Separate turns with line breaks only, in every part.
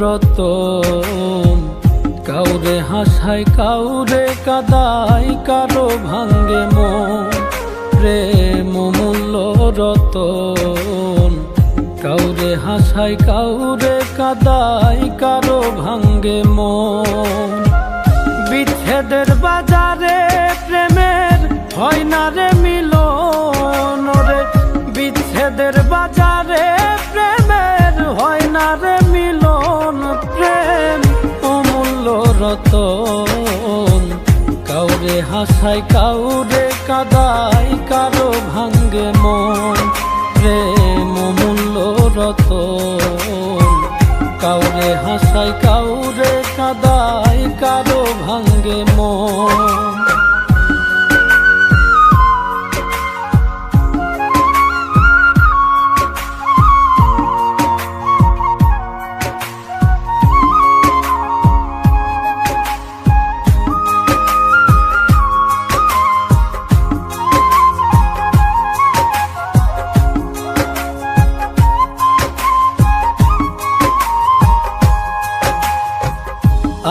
রতন কাউরে হাসায়, কাউরে কাদাই কারও ভাঙ্গে মন। প্রেম মূল্য রতন। কাউরে হাসায়, কাউরে কাদাই কারও ভাঙ্গে মন। বিচ্ছেদের বাজারে প্রেমের হয় না রে মিলন রে। বিচ্ছেদের বাজারে প্রেমের হয় না রে মিলন। রতন কাউরে হাসাই কাউরে কাদাই কারও ভাঙ্গে মন। প্রেম মূল্য রতন। কাউরে হাসাই কাউরে কাদাই কারও ভাঙ্গে মন।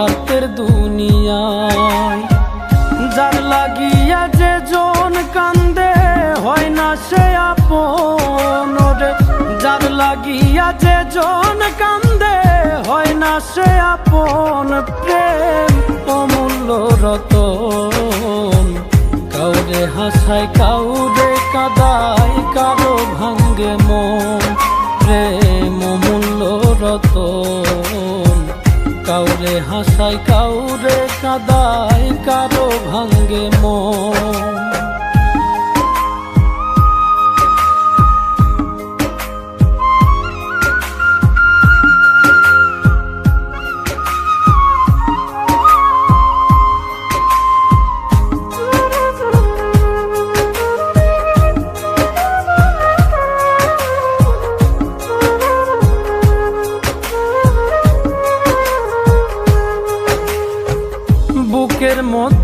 স্বার্থের দুনিয়ায়। যার লাগিয়া যে জন কান্দে, হয় না সে আপন যার লাগিয়া যে জন কান্দে, হয় না সে আপন প্রেম। অমূল্য রতন, কাউরে হাসায়, কাউরে কাদায়। হাসায় কাউরে কাদায় কারও ভাঙ্গে মন।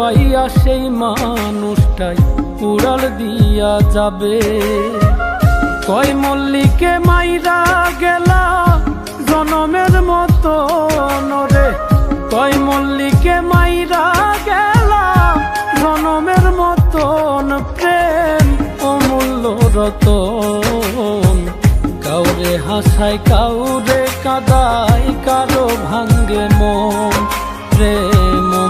পাইয়া সেই মানুষটাই উড়াল দিয়া যাবে। কয় মল্লিকে মাইরা গেলা জনমের মতো নরে। কয় মল্লিকে মাইরা গেলা জনমের মতন প্রেম অমূল্য রতন। কাউরে হাসায়, কাউরে কাদায়, কারও ভাঙ্গে মন। প্রেম